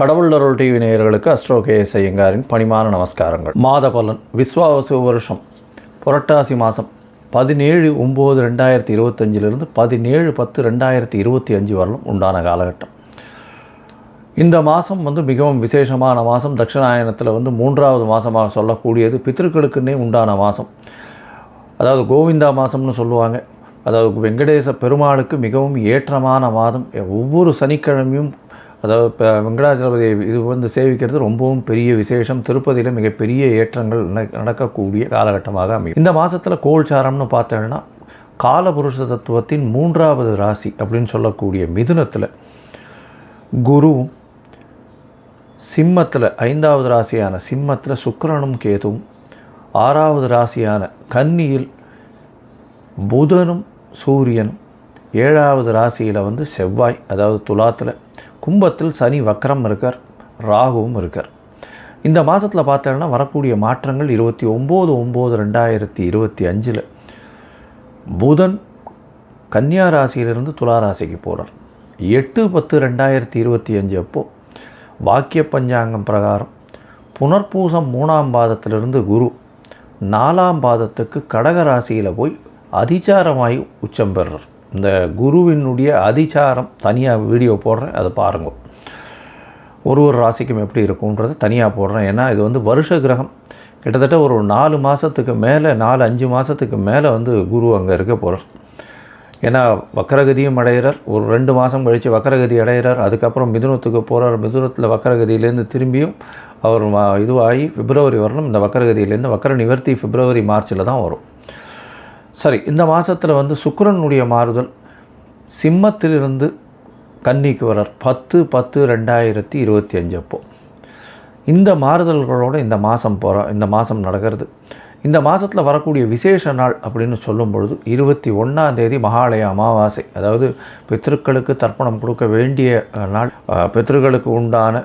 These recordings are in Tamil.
கடவுள் அருள் டிவி நேயர்களுக்கு அஸ்ட்ரோ கேஎஸ் ஐயங்காரின் பணிமான நமஸ்காரங்கள். மாத பலன் விஸ்வாவசு வருஷம் புரட்டாசி மாதம் பதினேழு ஒம்பது ரெண்டாயிரத்தி இருபத்தஞ்சிலிருந்து பதினேழு பத்து ரெண்டாயிரத்தி இருபத்தி அஞ்சு வரலும் உண்டான காலகட்டம். இந்த மாதம் வந்து மிகவும் விசேஷமான மாதம் தட்சிணாயனத்தில் வந்து மூன்றாவது மாதமாக சொல்லக்கூடியது பித்திருக்களுக்குன்னே உண்டான மாதம் அதாவது கோவிந்தா மாதம்னு சொல்லுவாங்க. அதாவது வெங்கடேச பெருமாளுக்கு மிகவும் ஏற்றமான மாதம். ஒவ்வொரு சனிக்கிழமையும் அதாவது இப்போ வெங்கடாச்சலபதி இது வந்து சேவிக்கிறது ரொம்பவும் பெரிய விசேஷம். திருப்பதியில் மிகப்பெரிய ஏற்றங்கள் நடக்கக்கூடிய காலகட்டமாக அமையும். இந்த மாதத்தில் கோல்சாரம்னு பார்த்தோம்னா காலபுருஷ தத்துவத்தின் மூன்றாவது ராசி அப்படின்னு சொல்லக்கூடிய மிதுனத்தில் குருவும் சிம்மத்தில் ஐந்தாவது ராசியான சிம்மத்தில் சுக்கரனும் கேதுவும் ஆறாவது ராசியான கன்னியில் புதனும் சூரியனும் ஏழாவது ராசியில் வந்து செவ்வாய் அதாவது துலாத்தில் கும்பத்தில் சனி வக்கரம் இருக்கார் ராகுவும் இருக்கார். இந்த மாதத்தில் பார்த்தோன்னா வரக்கூடிய மாற்றங்கள் இருபத்தி ஒம்பது ஒம்பது ரெண்டாயிரத்தி இருபத்தி அஞ்சில் புதன் கன்னியா ராசியிலிருந்து துலா ராசிக்கு போகிறார் எட்டு பத்து ரெண்டாயிரத்தி இருபத்தி அஞ்சு அப்போது வாக்கிய பஞ்சாங்கம் பிரகாரம் புனர்பூசம் மூணாம் பாதத்திலிருந்து குரு நாலாம் பாதத்துக்கு கடக ராசியில் போய் அதிச்சாரமாய் உச்சம் பெறுறார். இந்த குருவினுடைய அதிச்சாரம் தனியாக வீடியோ போடுறேன் அதை பாருங்க. ஒரு ஒரு ராசிக்கும் எப்படி இருக்கும்ன்றது தனியாக போடுறேன். ஏன்னா இது வந்து வருஷ கிரகம். கிட்டத்தட்ட ஒரு நாலு மாதத்துக்கு மேலே நாலு அஞ்சு மாதத்துக்கு மேலே வந்து குரு அங்கே இருக்க போகிறார் ஏன்னா வக்கரகதியும் அடைகிறார் ஒரு ரெண்டு மாதம் கழித்து வக்கரகதி அடைகிறார் அதுக்கப்புறம் மிதுனத்துக்கு போகிறார் மிதுனத்தில் வக்கரகதியிலேருந்து திரும்பியும் அவர் இதுவாகி பிப்ரவரி வரணும். இந்த வக்கரகதியிலேருந்து வக்கர நிவர்த்தி பிப்ரவரி மார்ச்சில் தான் வரும். சரி இந்த மாதத்தில் வந்து சுக்கரனுடைய மாறுதல் சிம்மத்திலிருந்து கன்னிக்கு வரார். பத்து பத்து ரெண்டாயிரத்தி இருபத்தி அஞ்சு அப்போ. இந்த மாறுதல்களோடு இந்த மாதம் போகிறோம் இந்த மாதம் நடக்கிறது. இந்த மாதத்தில் வரக்கூடிய விசேஷ நாள் அப்படின்னு சொல்லும் பொழுது இருபத்தி ஒன்றாம் தேதி மகாலய அமாவாசை. அதாவது பித்திருக்களுக்கு தர்ப்பணம் கொடுக்க வேண்டிய நாள் பித்திருக்களுக்கு உண்டான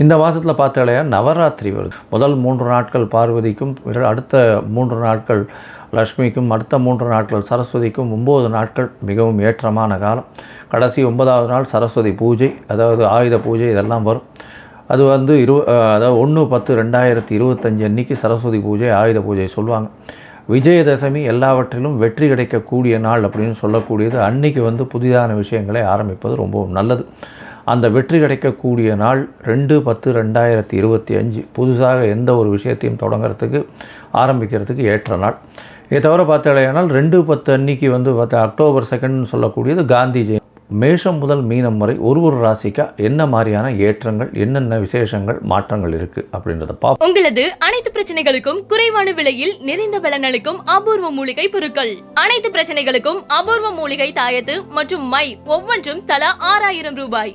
இந்த மாதத்தில் பார்த்தாலே நவராத்திரி வருது. முதல் மூன்று நாட்கள் பார்வதிக்கும் அடுத்த மூன்று நாட்கள் லக்ஷ்மிக்கும் அடுத்த மூன்று நாட்கள் சரஸ்வதிக்கும் ஒம்பது நாட்கள் மிகவும் ஏற்றமான காலம். கடைசி ஒன்பதாவது நாள் சரஸ்வதி பூஜை அதாவது ஆயுத பூஜை இதெல்லாம் வரும். அது வந்து இரு அதாவது ஒன்று பத்து ரெண்டாயிரத்தி இருபத்தஞ்சு அன்னைக்கு சரஸ்வதி பூஜை ஆயுத பூஜை சொல்லுவாங்க. விஜயதசமி எல்லாவற்றிலும் வெற்றி கிடைக்கக்கூடிய நாள் அப்படின்னு சொல்லக்கூடியது. அன்னைக்கு வந்து புதிதான விஷயங்களை ஆரம்பிப்பது ரொம்பவும் நல்லது. அந்த வெற்றி கிடைக்கக்கூடிய நாள் ரெண்டு பத்து ரெண்டாயிரத்தி இருபத்தி அஞ்சு. புதுசாக எந்த ஒரு விஷயத்தையும் தொடங்குறதுக்கு ஆரம்பிக்கிறதுக்கு ஏற்ற நாள். இதை தவிர பார்த்தாலேயானால் ரெண்டு பத்து அன்னைக்கு வந்து பார்த்தா அக்டோபர் செகண்ட்னு சொல்லக்கூடியது காந்தி ஜெயந்தி. மேஷம் முதல் மீனம் வரை ஒரு ஒரு ராசிக்கா என்ன மாதிரியான ஏற்றங்கள் என்னென்ன விசேஷங்கள் மாற்றங்கள் இருக்குது அப்படின்றத பார்ப்போம் உங்களது அனைத்து பிரச்சனைகளுக்கும் குறைவான விலையில் நிறைந்த பலனளிக்கும் அபூர்வ மூலிகை பொருட்கள். அனைத்து பிரச்சனைகளுக்கும் அபூர்வ மூலிகை தாயத்து மற்றும் மை ஒவ்வொன்றும் தலா ஆறாயிரம் ரூபாய்.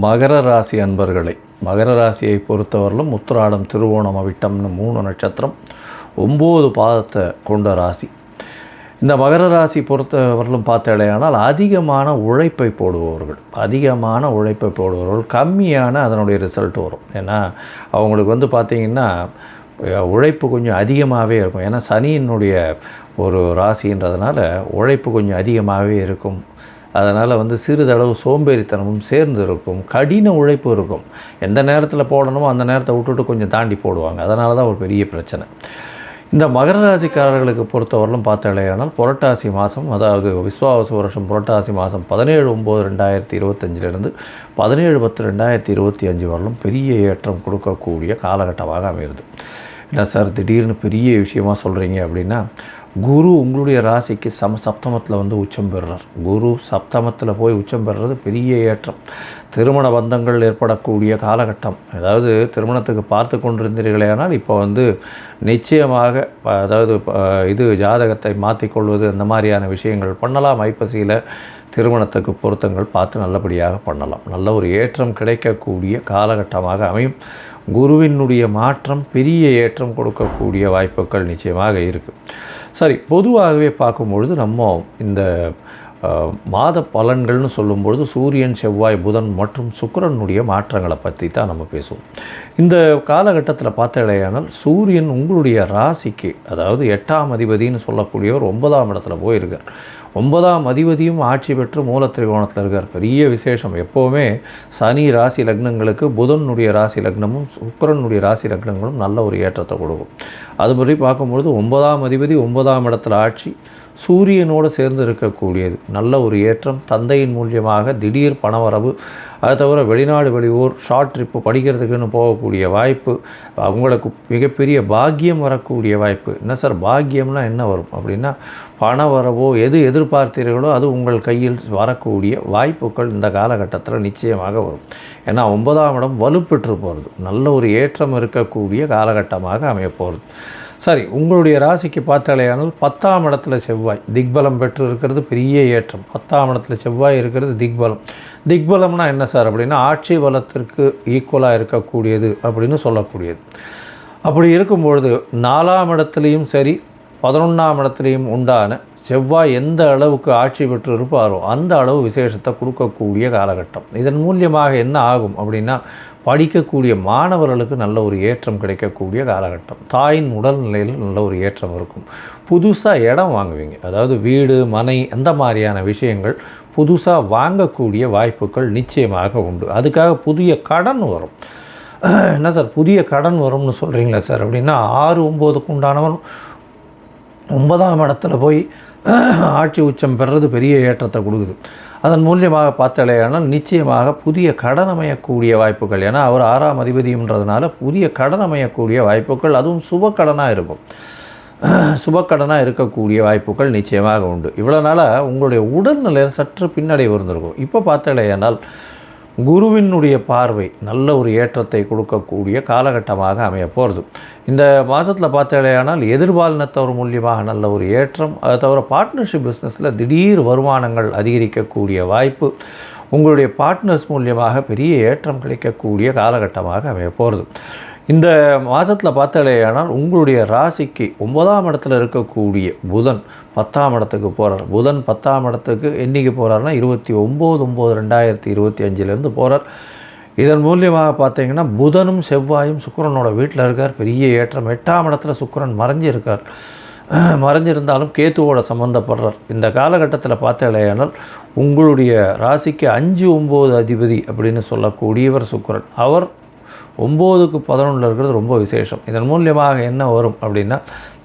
மகர ராசி அன்பர்களை மகர ராசியை பொறுத்தவரையிலும் உத்திராடம் திருவோணம் அவிட்டம்னு மூணு நட்சத்திரம் ஒம்பது பாதத்தை கொண்ட ராசி. இந்த மகர ராசி பொறுத்தவரையிலும் பார்த்தடையானால் அதிகமான உழைப்பை போடுபவர்கள் அதிகமான உழைப்பை போடுபவர்கள் கம்மியான அதனுடைய ரிசல்ட் வரும். ஏன்னா அவங்களுக்கு வந்து பார்த்திங்கன்னா உழைப்பு கொஞ்சம் அதிகமாகவே இருக்கும். ஏன்னா சனியினுடைய ஒரு ராசின்றதுனால உழைப்பு கொஞ்சம் அதிகமாகவே இருக்கும். அதனால் வந்து சிறிதளவு சோம்பேறித்தனமும் சேர்ந்து இருக்கும் கடின உழைப்பு இருக்கும். எந்த நேரத்தில் போடணுமோ அந்த நேரத்தை விட்டுட்டு கொஞ்சம் தாண்டி போடுவாங்க. அதனால தான் ஒரு பெரிய பிரச்சனை. இந்த மகர ராசிக்காரர்களுக்கு பொறுத்தவரையிலும் பார்த்தாலேயானால் புரட்டாசி மாதம் அதாவது விஸ்வாவச வருஷம் புரட்டாசி மாதம் பதினேழு ஒம்பது ரெண்டாயிரத்தி இருபத்தஞ்சிலிருந்து பதினேழு பத்து ரெண்டாயிரத்தி இருபத்தி அஞ்சு வரலும் பெரிய ஏற்றம் கொடுக்கக்கூடிய காலகட்டமாக அமைகிறது. என்ன சார் திடீர்னு பெரிய விஷயமாக சொல்கிறீங்க அப்படின்னா குரு உங்களுடைய ராசிக்கு சம சப்தமத்தில் வந்து உச்சம் பெறுறார். குரு சப்தமத்தில் போய் உச்சம் பெறுறது பெரிய ஏற்றம். திருமண பந்தங்கள் ஏற்படக்கூடிய காலகட்டம். அதாவது திருமணத்துக்கு பார்த்து கொண்டிருந்தீர்களேனால் இப்போ வந்து நிச்சயமாக அதாவது இது ஜாதகத்தை மாற்றிக்கொள்வது அந்த மாதிரியான விஷயங்கள் பண்ணலாம். ஐப்பசியில் திருமணத்துக்கு பொருத்தங்கள் பார்த்து நல்லபடியாக பண்ணலாம். நல்ல ஒரு ஏற்றம் கிடைக்கக்கூடிய காலகட்டமாக அமையும். குருவினுடைய மாற்றம் பெரிய ஏற்றம் கொடுக்கக்கூடிய வாய்ப்புகள் நிச்சயமாக இருக்குது சரி பொதுவாகவே பார்க்கும்பொழுது நம்ம இந்த மாத பலன்கள்னு சொல்லும்பொழுது சூரியன் செவ்வாய் புதன் மற்றும் சுக்கிரனுடைய மாற்றங்களை பற்றி தான் நம்ம பேசுவோம். இந்த காலகட்டத்தில் பார்த்தாலேயானால் சூரியன் உங்களுடைய ராசிக்கு அதாவது எட்டாம் அதிபதின்னு சொல்லக்கூடியவர் ஒன்பதாம் இடத்துல போயிருக்கார். ஒன்பதாம் அதிபதியும் ஆட்சி பெற்று மூல திரிகோணத்தில் இருக்கார். பெரிய விசேஷம். எப்போவுமே சனி ராசி லக்னங்களுக்கு புதனுடைய ராசி லக்னமும் சுக்கிரனுடைய ராசி லக்னங்களும் நல்ல ஒரு ஏற்றத்தை கொடுக்கும். அதுபடி பார்க்கும்பொழுது ஒன்பதாம் அதிபதி ஒன்பதாம் இடத்துல ஆட்சி சூரியனோடு சேர்ந்து இருக்கக்கூடியது. நல்ல ஒரு ஏற்றம். தந்தையின் மூலியமாக திடீர் பணவரவு. அதை தவிர வெளிநாடு வெளியூர் ஷார்ட் ட்ரிப்பு படிக்கிறதுக்குன்னு போகக்கூடிய வாய்ப்பு. அவங்களுக்கு மிகப்பெரிய பாக்கியம் வரக்கூடிய வாய்ப்பு. என்ன சார் பாக்கியம்னா என்ன வரும்? அப்படின்னா பண வரவோ எது எதிர்பார்த்தீர்களோ அது உங்கள் கையில் வரக்கூடிய வாய்ப்புகள் இந்த காலகட்டத்தில் நிச்சயமாக வரும். ஏன்னா ஒன்பதாம் இடம் வலுப்பெற்று போகிறது நல்ல ஒரு ஏற்றம் இருக்கக்கூடிய காலகட்டமாக அமைய போகிறது சரி உங்களுடைய ராசிக்கு பார்த்தாலேயானால் பத்தாம் இடத்துல செவ்வாய். திக்பலம் பெற்று இருக்கிறது பெரிய ஏற்றம். பத்தாம் இடத்துல செவ்வாய் இருக்கிறது திக்பலம். திக்பலம்னா என்ன சார் அப்படின்னா ஆட்சி பலத்திற்கு ஈக்குவலாக இருக்கக்கூடியது அப்படின்னு சொல்லக்கூடியது. அப்படி இருக்கும்பொழுது நாலாம் இடத்துலையும் சரி பதினொன்றாம் இடத்துலையும் உண்டான செவ்வாய் எந்த அளவுக்கு ஆட்சி பெற்று இருப்பாரோ அந்த அளவு விசேஷத்தை கொடுக்கக்கூடிய காலகட்டம். இதன் மூலியமாக என்ன ஆகும் அப்படின்னா படிக்கக்கூடிய மாணவர்களுக்கு நல்ல ஒரு ஏற்றம் கிடைக்கக்கூடிய காலகட்டம். தாயின் உடல்நிலையில் நல்ல ஒரு ஏற்றம் இருக்கும். புதுசாக இடம் வாங்குவீங்க. அதாவது வீடு மனை அந்த மாதிரியான விஷயங்கள் புதுசாக வாங்கக்கூடிய வாய்ப்புகள் நிச்சயமாக உண்டு. அதுக்காக புதிய கடன் வரும். என்ன சார் புதிய கடன் வரும்னு சொல்கிறீங்களா சார்? அப்படின்னா ஆறு ஒம்போதுக்கு உண்டானவன் ஒன்பதாம் இடத்துல போய் ஆட்சி உச்சம் பெறுறது பெரிய ஏற்றத்தை கொடுக்குது. அதன் மூலியமாக பார்த்தாலேயானால் நிச்சயமாக புதிய கடன் அமையக்கூடிய வாய்ப்புகள். ஏன்னா அவர் ஆறாம் அதிபதின்றதுனால புதிய கடன் அமையக்கூடிய வாய்ப்புகள் அதுவும் சுப கடனாக இருக்கும். சுபக்கடனாக இருக்கக்கூடிய வாய்ப்புகள் நிச்சயமாக உண்டு. இவ்வளோ நாளாக உங்களுடைய உடல்நிலை சற்று பின்னடைவு இருந்திருக்கும். இப்போ பார்த்தாலேயானால் குருவினுடைய பார்வை நல்ல ஒரு ஏற்றத்தை கொடுக்கக்கூடிய காலகட்டமாக அமைய போகிறது இந்த மாதத்தில் பார்த்தாலேயானால் எதிர்பாலினத்தவர் மூலியமாக நல்ல ஒரு ஏற்றம் அதை தவிர பார்ட்னர்ஷிப் பிஸ்னஸில் திடீர் வருமானங்கள் அதிகரிக்கக்கூடிய வாய்ப்பு உங்களுடைய பார்ட்னர்ஸ் மூலியமாக பெரிய ஏற்றம் கிடைக்கக்கூடிய காலகட்டமாக அமைய போகிறது இந்த மாதத்தில் பார்த்தாலேயானால் உங்களுடைய ராசிக்கு ஒன்பதாம் இடத்துல இருக்கக்கூடிய புதன் பத்தாம் இடத்துக்கு போகிறார் புதன் பத்தாம் இடத்துக்கு என்றைக்கு போகிறாருன்னா இருபத்தி ஒம்பது ஒம்பது ரெண்டாயிரத்தி இருபத்தி அஞ்சுலேருந்து போகிறார் இதன் மூலியமாக பார்த்தீங்கன்னா புதனும் செவ்வாயும் சுக்கிரனோட வீட்டில் இருக்கார். பெரிய ஏற்றம். எட்டாம் இடத்துல சுக்கரன் மறைஞ்சிருக்கார். மறைஞ்சிருந்தாலும் கேத்துவோட சம்மந்தப்படுறார் இந்த காலகட்டத்தில் பார்த்தாலேயானால் உங்களுடைய ராசிக்கு அஞ்சு ஒம்பது அதிபதி அப்படின்னு சொல்லக்கூடியவர் சுக்கரன். அவர் ஒம்போதுக்கு பதினொன்றில் இருக்கிறது ரொம்ப விசேஷம். இதன் மூலியமாக என்ன வரும் அப்படின்னா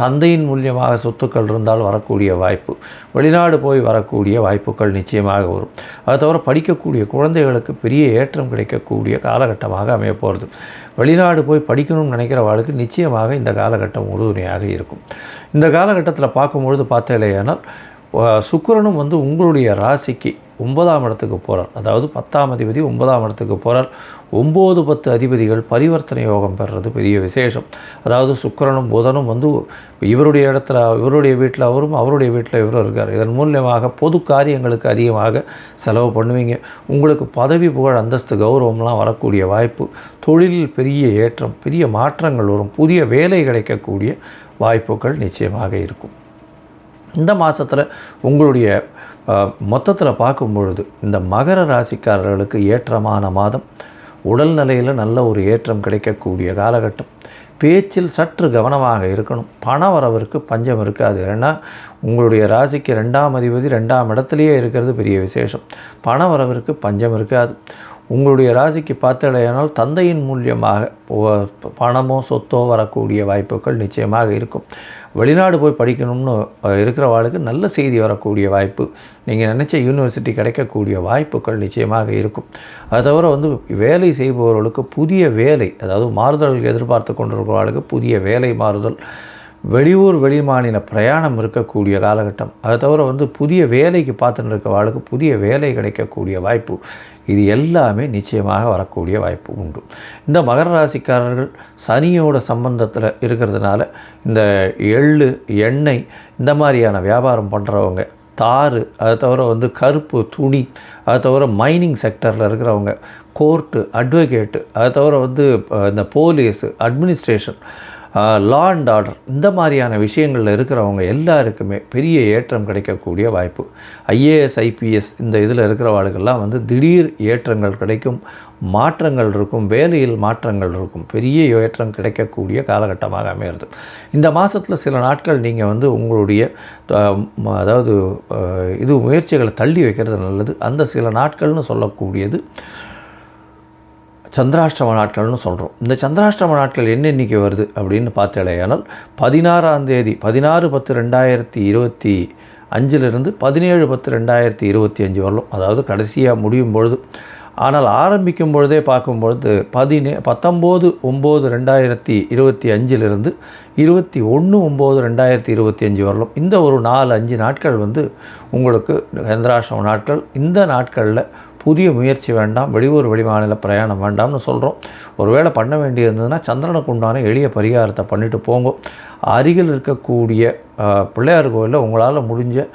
தந்தையின் மூலியமாக சொத்துக்கள் இருந்தால் வரக்கூடிய வாய்ப்பு வெளிநாடு போய் வரக்கூடிய வாய்ப்புகள் நிச்சயமாக வரும். அதை தவிர படிக்கக்கூடிய குழந்தைகளுக்கு பெரிய ஏற்றம் கிடைக்கக்கூடிய காலகட்டமாக அமைய போகிறது வெளிநாடு போய் படிக்கணும்னு நினைக்கிறவாளுக்கு நிச்சயமாக இந்த காலகட்டம் உறுதுணையாக இருக்கும். இந்த காலகட்டத்தில் பார்க்கும்பொழுது இல்லையேனால் சுக்கரனும் வந்து உங்களுடைய ராசிக்கு ஒன்பதாம் இடத்துக்கு போகிறார் அதாவது பத்தாம் அதிபதி ஒன்பதாம் இடத்துக்கு போகிறார் ஒம்பது பத்து அதிபதிகள் பரிவர்த்தனை யோகம் பெறுறது பெரிய விசேஷம். அதாவது சுக்கிரனும் புதனும் வந்து இவருடைய இடத்துல இவருடைய வீட்டில் அவரும் அவருடைய வீட்டில் இவரும் இருக்கார். இதன் மூலியமாக பொது காரியங்களுக்கு அதிகமாக செலவு பண்ணுவீங்க. உங்களுக்கு பதவி புகழ் அந்தஸ்து கௌரவம்லாம் வரக்கூடிய வாய்ப்பு தொழிலில் பெரிய ஏற்றம் பெரிய மாற்றங்கள் வரும் புதிய வேலை கிடைக்கக்கூடிய வாய்ப்புகள் நிச்சயமாக இருக்கும். இந்த மாதத்தில் உங்களுடைய மொத்தத்தில் பார்க்கும் பொழுது இந்த மகர ராசிக்காரர்களுக்கு ஏற்றமான மாதம். உடல்நிலையில் நல்ல ஒரு ஏற்றம் கிடைக்கக்கூடிய காலகட்டம். பேச்சில் சற்று கவனமாக இருக்கணும். பண வரவிற்கு பஞ்சம் இருக்காது. ஏன்னா உங்களுடைய ராசிக்கு ரெண்டாம் அதிபதி ரெண்டாம் இடத்துலையே இருக்கிறது பெரிய விசேஷம். பண வரவிற்கு பஞ்சம் இருக்காது. உங்களுடைய ராசிக்கு பார்த்தடையானால் தந்தையின் மூலியமாக பணமோ சொத்தோ வரக்கூடிய வாய்ப்புகள் நிச்சயமாக இருக்கும். வெளிநாடு போய் படிக்கணும்னு இருக்கிறவாளுக்கு நல்ல செய்தி வரக்கூடிய வாய்ப்பு நீங்கள் நினச்ச யூனிவர்சிட்டி கிடைக்கக்கூடிய வாய்ப்புகள் நிச்சயமாக இருக்கும். அது தவிர வந்து வேலை செய்பவர்களுக்கு புதிய வேலை அதாவது மாறுதல்கள் எதிர்பார்த்து கொண்டிருக்கிறவர்களுக்கு புதிய வேலை மாறுதல் வெளியூர் வெளிமாநில பிரயாணம் இருக்கக்கூடிய காலகட்டம். அதை தவிர வந்து புதிய வேலைக்கு பார்த்துட்டு இருக்கவாளுக்கு புதிய வேலை கிடைக்கக்கூடிய வாய்ப்பு. இது எல்லாமே நிச்சயமாக வரக்கூடிய வாய்ப்பு உண்டு. இந்த மகர ராசிக்காரர்கள் சனியோட சம்பந்தத்தில் இருக்கிறதுனால இந்த எள்ளு எண்ணெய் இந்த மாதிரியான வியாபாரம் பண்ணுறவங்க தாறு அதை தவிர வந்து கருப்பு துணி அதை தவிர மைனிங் செக்டரில் இருக்கிறவங்க கோர்ட்டு அட்வொகேட்டு அதை தவிர வந்து இந்த police administration law and order இந்த மாதிரியான விஷயங்களில் இருக்கிறவங்க எல்லாருக்குமே பெரிய ஏற்றம் கிடைக்கக்கூடிய வாய்ப்பு. ஐஏஎஸ் ஐபிஎஸ் இந்த இதில் இருக்கிறவாளுக்கெல்லாம் வந்து திடீர் ஏற்றங்கள் கிடைக்கும் மாற்றங்கள் இருக்கும் வேலையில் மாற்றங்கள் இருக்கும். பெரிய ஏற்றம் கிடைக்கக்கூடிய காலகட்டமாக அமையிறது. இந்த மாதத்தில் சில நாட்கள் நீங்கள் வந்து உங்களுடைய அதாவது இது முயற்சிகளை தள்ளி வைக்கிறது நல்லது. அந்த சில நாட்கள்னு சொல்லக்கூடியது சந்திராஷ்டம நாட்கள்னு சொல்கிறோம் இந்த சந்திராஷ்டம நாட்கள் என்னென்னைக்கு வருது அப்படின்னு பார்த்தேலையானால் பதினாறாம் தேதி பதினாறு பத்து ரெண்டாயிரத்தி இருபத்தி அஞ்சிலிருந்து பதினேழு பத்து ரெண்டாயிரத்தி இருபத்தி அஞ்சு வரலும் அதாவது கடைசியாக முடியும் பொழுது. ஆனால் ஆரம்பிக்கும் பொழுதே பார்க்கும்பொழுது பதினே பத்தொம்போது ஒம்பது ரெண்டாயிரத்தி இருபத்தி அஞ்சிலிருந்து இருபத்தி ஒன்று ஒம்பது ரெண்டாயிரத்தி இருபத்தி அஞ்சு வரலும். இந்த ஒரு நாலு அஞ்சு நாட்கள் வந்து உங்களுக்கு சந்திராஷ்டம நாட்கள் இந்த நாட்களில் புதிய முயற்சி வேண்டாம் வெளியூர் வெளிமாநில பிரயாணம் வேண்டாம்னு சொல்கிறோம் ஒருவேளை பண்ண வேண்டியிருந்ததுன்னா சந்திரனுக்கு உண்டான எளிய பரிகாரத்தை பண்ணிட்டு போங்க. அருகில் இருக்கக்கூடிய பிள்ளையார் கோயிலில் உங்களால் முடிஞ்ச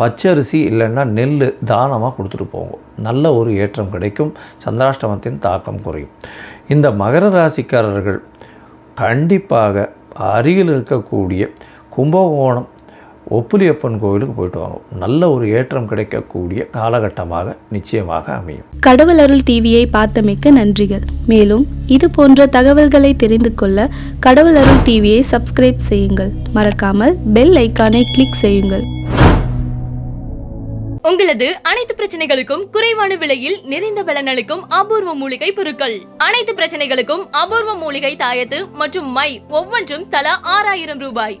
பச்சரிசி இல்லைன்னா நெல் தானமாக கொடுத்துட்டு போங்க. நல்ல ஒரு ஏற்றம் கிடைக்கும். சந்திராஷ்டமத்தின் தாக்கம் குறையும். இந்த மகர ராசிக்காரர்கள் கண்டிப்பாக அருகில் இருக்கக்கூடிய கும்பகோணம் ஒப்புலியப்பன் கோயிலுக்கு போயிட்டு வாங்க. நல்ல ஒரு ஏற்றம் கிடைக்கக்கூடிய காலகட்டமாக நிச்சயமாக அமையும். கடவுள் அருள் டிவியை பார்த்தமைக்க நன்றிகள். மேலும் இது போன்ற தகவல்களை தெரிந்து கொள்ள கடவுள் அருள் டிவியை சப்ஸ்கிரைப் செய்யுங்கள். மறக்காமல் பெல் ஐக்கானை கிளிக் செய்யுங்கள். உங்களது அனைத்து பிரச்சனைகளுக்கும் குறைவான விலையில் நிறைந்த பலனளிக்கும் அபூர்வ மூலிகை பொருட்கள். அனைத்து பிரச்சனைகளுக்கும் அபூர்வ மூலிகை தாயத்து மற்றும் மை ஒவ்வொன்றும் தலா ஆறாயிரம் ரூபாய்.